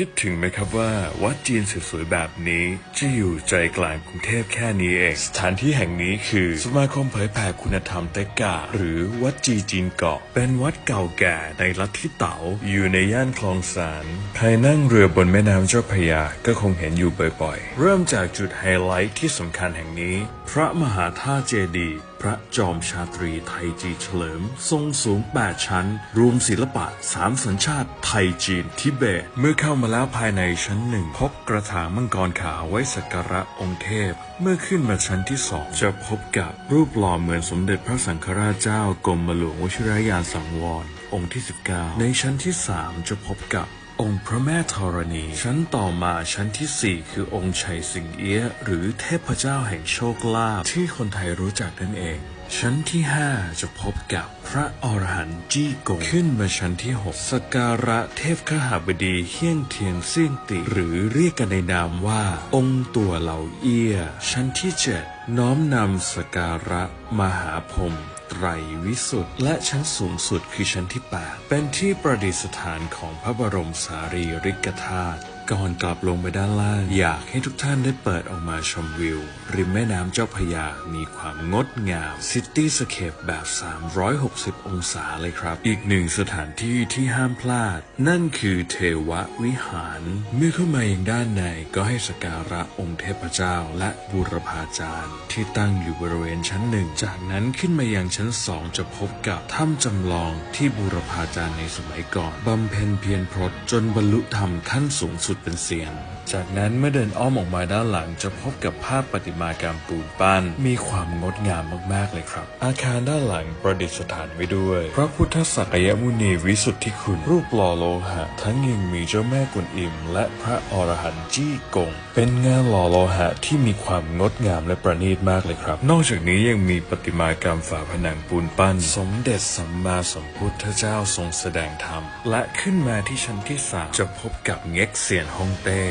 คิดถึงไหมครับว่าวัดจีนสวยๆแบบนี้จะอยู่ใจกลางกรุงเทพแค่นี้เอง สถานที่แห่งนี้คือสมาคมเผยแผ่คุณธรรมเตกาหรือวัดจีจีนเกาะ เป็นวัดเก่าแก่ในลัทธิเต๋าอยู่ในย่านคลองสานใครนั่งเรือบนแม่น้ำเจ้าพระยาก็คงเห็นอยู่บ่อยๆ เริ่มจากจุดไฮไลท์ที่สำคัญแห่งนี้ พระมหาธาตุเจดีย์ ระจอมชาตรีไทยจีเฉลิม ทรงสูง 8 ชั้น รวมศิลปะ 3 สัญชาติไทยจีนทิเบต เมื่อเข้ามาแล้วภายในชั้นหนึ่งพบกระถางมังกรขาวไว้สักการะองค์เทพ เมื่อขึ้นมาชั้นที่สองจะพบกับรูปหล่อเหมือนสมเด็จพระสังฆราชเจ้ากรมหลวงวชิรยานสังวร องค์ที่ 19 ในชั้นที่ 3 จะพบกับ องค์พระแม่ธรณี ชั้นต่อมาชั้นทีสี่ 4 คือองค์ชัยสิงเอี้ยหรือเทพเจ้าแห่งโชคลาภที่คนไทยรู้จักนั่นเอง ชั้นที่ 5 จะพบกับพระอรหันต์จี้กง ขึ้นมาชั้นที่ 6 สการะเทพขหาบดีเฮี้ยงเทียนเซี่ยงติ หรือเรียกกันในนามว่า องค์ตัวเหล่าเอี้ย ชั้นที่ 7 น้อมนำสการะมหาพรหม ไตรวิสุทธ์และชั้นสูงสุดคือชั้นที่ 8 เป็นที่ประดิษฐานของพระบรมสารีริกธาตุ ก่อนกลับลงไปด้านล่าง อยากให้ทุกท่านได้เปิดออกมาชมวิว ริมแม่น้ำเจ้าพยา มีความงดงามซิตี้สเคปแบบ 360 องศาเลยครับ อีกหนึ่งสถานที่ที่ห้ามพลาด นั่นคือเทววิหาร เมื่อเข้ามาอยังด้านในก็ให้สกการะองค์เทพเจ้าและบูรพาจารย์ ที่ตั้งอยู่บริเวณชั้นหนึ่ง จากนั้นขึ้นมายังชั้นสองจะพบกับถ้ำจำลองที่บูรพาจารย์ในสมัยก่อนบำเพ็ญเพียรพรตจนบรรลุธรรมขั้นสูงสุดเป็นเสียง จากนั้นเมื่อเดินอ้อมออกมาด้านหลังจะพบกับภาพประติมากรรมปูนปั้น มีความงดงามมากๆเลยครับ อาคารด้านหลังประดิษฐานไว้ด้วย พระพุทธสักยมุนีวิสุทธิคุณ รูปหล่อโลหะ ทั้งยังมีเจ้าแม่กุนอิม และพระอรหันต์จี้กง เป็นงานหล่อโลหะที่มีความงดงามและประณีตมากเลยครับ นอกจากนี้ยังมีประติมากรรมฝาผนังปูนปั้น สมเด็จสัมมาสัมพุทธเจ้าทรงแสดงธรรม และขึ้นมาที่ชั้นที่สามจะพบกับเง็กเซียนฮ่องเต้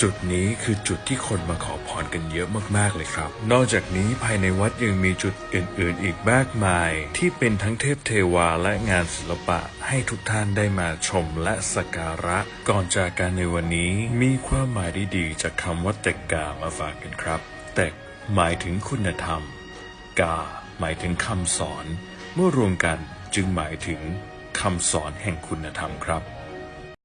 จุดนี้คือจุดที่คนมาขอพรกันเยอะมากๆเลยครับ นอกจากนี้ภายในวัดยังมีจุดอื่นๆ อีกมากมาย ที่เป็นทั้งเทพเทวาและงานศิลปะให้ทุกท่านได้มาชมและสักการะ ก่อนจากการในวันนี้มีความหมายดีๆจากคำว่าเต็กกามาฝากกันครับเต็กหมายถึงคุณธรรม กา หมายถึงคำสอน เมื่อรวมกันจึงหมายถึงคำสอนแห่งคุณธรรมครับ